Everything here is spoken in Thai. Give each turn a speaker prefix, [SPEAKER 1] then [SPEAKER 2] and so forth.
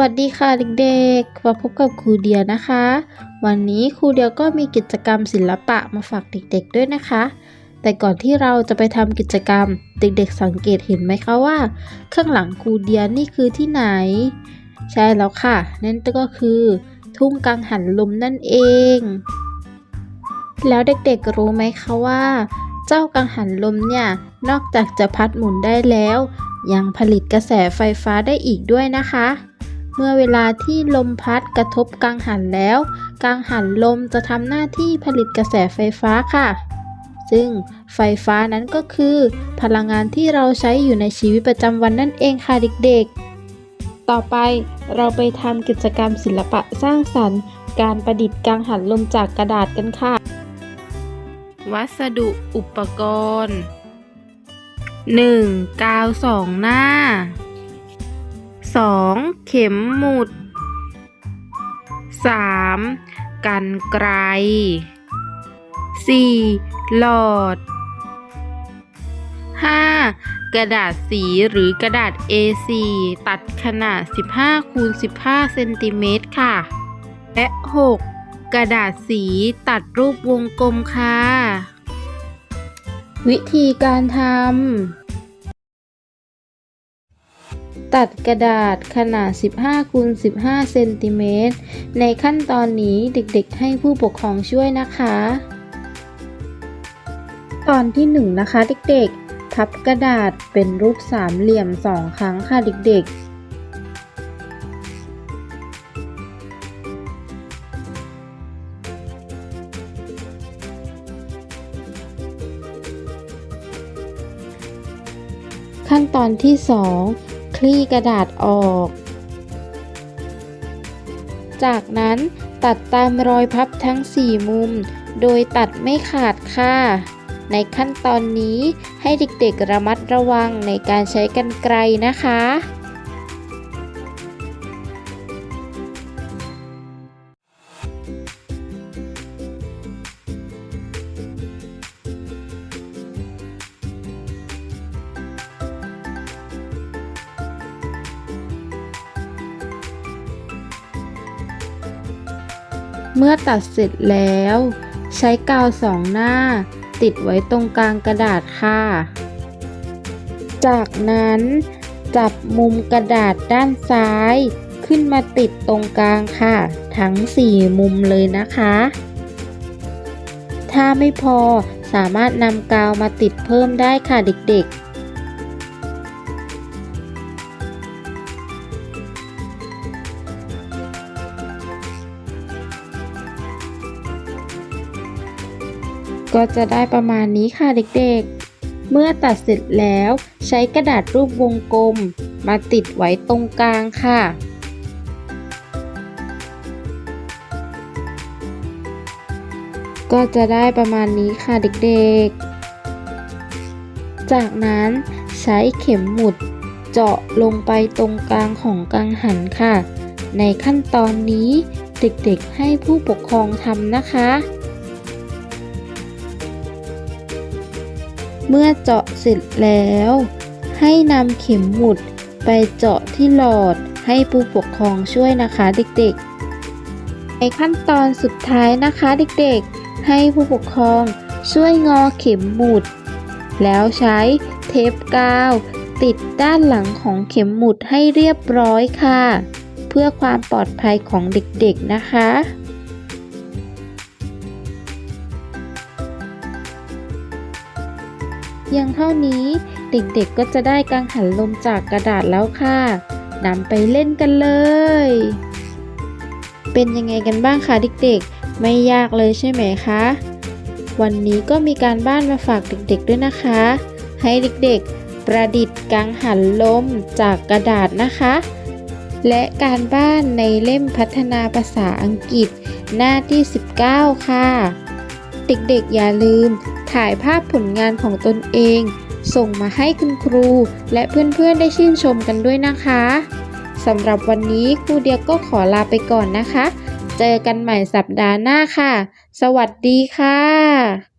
[SPEAKER 1] วัสดีค่ะเด็กๆ มาพบกับครูเดียนะคะ วันนี้ครูเดียก็มีกิจกรรมศิลปะมาฝากเด็กๆด้วยนะคะ แต่ก่อนที่เราจะไปทำกิจกรรม เด็กๆ สังเกตเห็นไหมคะว่า ข้างหลังครูเดียนี่คือที่ไหน ใช่แล้วค่ะ นั่นก็คือ ทุ่งกังหันลมนั่นเอง แล้วเด็กๆ รู้ไหมคะว่า เจ้ากังหันลมเนี่ย นอกจากจะพัดหมุนได้แล้ว ยังผลิตกระแสไฟฟ้าได้อีกด้วยนะคะ เมื่อเวลาที่ลมพัดกระทบกังหันแล้ว กังหันลมจะทำหน้าที่ผลิตกระแสไฟฟ้าค่ะ ซึ่งไฟฟ้านั้นก็คือ พลังงานที่เราใช้อยู่ในชีวิตประจำวันนั่นเองค่ะเด็กๆ ต่อไปเราไปทำกิจกรรมศิลปะสร้างสรรค์ การประดิษฐ์กังหันลมจากกระดาษกันค่ะ วัสดุอุปกรณ์ 1. กาวสองหน้า 2. เข็มหมุด 3. กันไกร 4. หลอด 5. กระดาษสีหรือกระดาษ A4 ตัดขนาด 15คูณ15 เซนติเมตรค่ะ และ 6. กระดาษสีตัดรูปวงกลมค่ะ วิธีการทำ ตัดกระดาษขนาด 15คูณ15 เซนติเมตร ในขั้นตอนนี้เด็กๆ ให้ผู้ปกครองช่วยนะคะ ตอนที่ 1 นะคะเด็กๆ พับกระดาษเป็นรูปสามเหลี่ยม 2 ครั้งค่ะเด็กๆขั้นตอนที่ 2 คลี่กระดาษออก จากนั้นตัดตามรอยพับทั้ง 4 มุม โดยตัดไม่ขาดค่ะ ในขั้นตอนนี้ให้เด็กๆระมัดระวังในการใช้กรรไกรนะคะ เมื่อตัดเสร็จแล้ว ใช้กาวสองหน้า ติดไว้ตรงกลางกระดาษค่ะ จากนั้น จับมุมกระดาษด้านซ้ายขึ้นมาติดตรงกลางค่ะ ทั้ง 4 มุมเลยนะคะ ถ้าไม่พอสามารถนำกาวมาติดเพิ่มได้ค่ะเด็กๆ ก็จะได้ประมาณนี้ค่ะเด็กๆ เมื่อตัดเสร็จแล้วใช้กระดาษรูปวงกลม มาติดไว้ตรงกลางค่ะก็จะได้ประมาณนี้ค่ะเด็กๆ จากนั้นใช้เข็มหมุดเจาะลงไปตรงกลางของกังหันค่ะ ในขั้นตอนนี้เด็กๆให้ผู้ปกครองทำนะคะ เมื่อเจาะเสร็จแล้ว ให้นำเข็มหมุดไปเจาะที่หลอดให้ผู้ปกครองช่วยนะคะเด็กๆ ในขั้นตอนสุดท้ายนะคะเด็กๆ ให้ผู้ปกครองช่วยงอเข็มหมุด แล้วใช้เทปกาว ติดด้านหลังของเข็มหมุดให้เรียบร้อยค่ะ เพื่อความปลอดภัยของเด็กๆนะคะ พียงเท่านี้ เด็กๆก็จะได้กังหันลมจากกระดาษแล้วค่ะนำไปเล่นกันเลย เป็นยังไงกันบ้างคะเด็กๆ ไม่ยากเลยใช่ไหมคะ วันนี้ก็มีการบ้านมาฝากเด็กๆด้วยนะคะ ให้เด็กๆ ประดิษฐ์กังหันลมจากกระดาษนะคะ และการบ้านในเล่มพัฒนาภาษาอังกฤษหน้าที่ 19 ค่ะ เด็กๆอย่าลืม ถ่ายภาพผลงานของตนเอง ส่งมาให้คุณครู และเพื่อนๆได้ชื่นชมกันด้วยนะคะสำหรับวันนี้ครูเดียก็ขอลาไปก่อนนะคะ เจอกันใหม่สัปดาห์หน้าค่ะ สวัสดีค่ะ